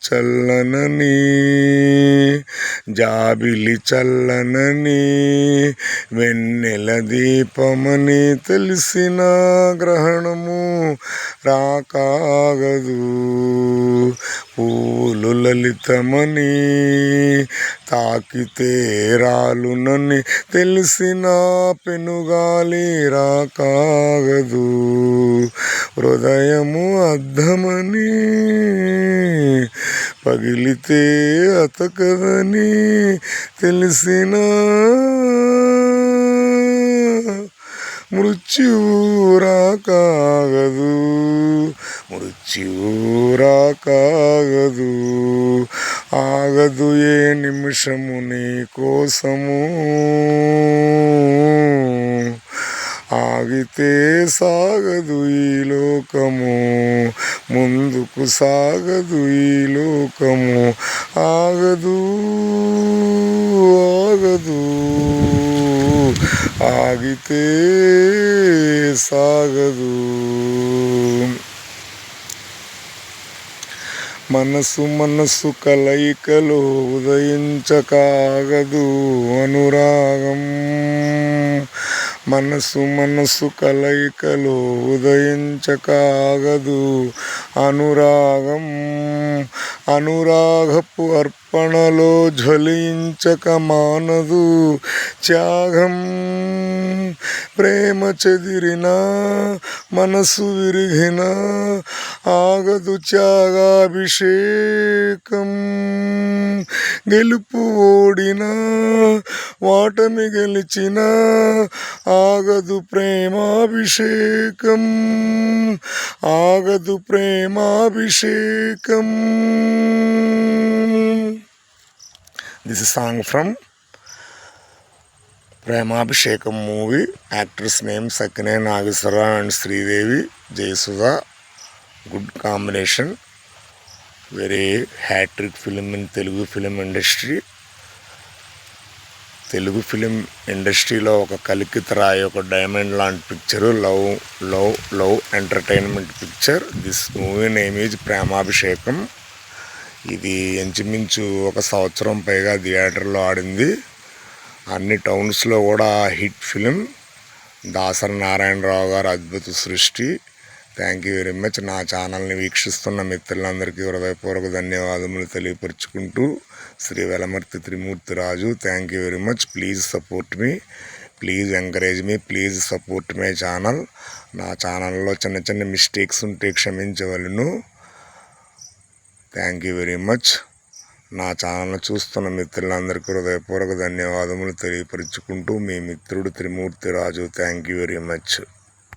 చల్లనని జాబిలి చల్లనని వెన్నెల దీపమని తెలిసిన గ్రహణము రాకాగదు. పూలు లలితమని తాకితే రాలునని తెలిసిన పెనుగాలి రాకాగదు. హృదయము అద్దమని పగిలితే అతకదని తెలిసిన మృత్యురాకాగదు మృత్యురాకాగదు ఆగదు ఏ నిమిషము నీ కోసము. ఆగితే సాగదు ఈ లోకము ముందుకు సాగదు ఈ లోకము. ఆగదు ఆగదు. ఆగితే సాగదు. మనసు మనసు కలయికలో ఉదయించకాగదు అనురాగం. మనసు మనసు కలయికలో ఉదయించకాగదు. అనురాగం అనురాగపు అర్పణలో జ్వలించక మానదు. త్యాగం ప్రేమ చెదిరిన మనసు విరిగిన ఆగదు త్యాగాభిషేకం. గెలుపు ఓడిన వాటమి గెలిచిన ఆగదు ప్రేమాభిషేకం ఆగదు Premabhishekam. This song from Premabhishekam movie. Actors name Akkineni Nageswara Rao and Sridevi. Jayasudha. Good combination very hat-trick film in Telugu film industry. Telugu film ఇండస్ట్రీలో ఒక కలికిత రాయి ఒక డైమండ్ లాంటి picture love love love entertainment picture. This movie name is Premabhishekam. ఇది ఇంచుమించు ఒక సంవత్సరం పైగా థియేటర్లో ఆడింది. అన్ని టౌన్స్లో కూడా హిట్ ఫిలిం. దాసరి నారాయణరావు గారు అద్భుత సృష్టి. థ్యాంక్ యూ వెరీ మచ్ నా ఛానల్ని వీక్షిస్తున్న మిత్రులందరికీ హృదయపూర్వక ధన్యవాదములు తెలియపరుచుకుంటూ Shri Velamarthi Trimurthi Raju thank you very much please support me please encourage me please support my channel నా ఛానల్లో చిన్న చిన్న మిస్టేక్స్ ఉంటే క్షమించవలను. థ్యాంక్ యూ వెరీ మచ్ నా ఛానల్ చూస్తున్న మిత్రులందరికీ హృదయపూర్వక ధన్యవాదములు తెలియపరుచుకుంటూ మీ మిత్రుడు Trimurthi Raju thank you very much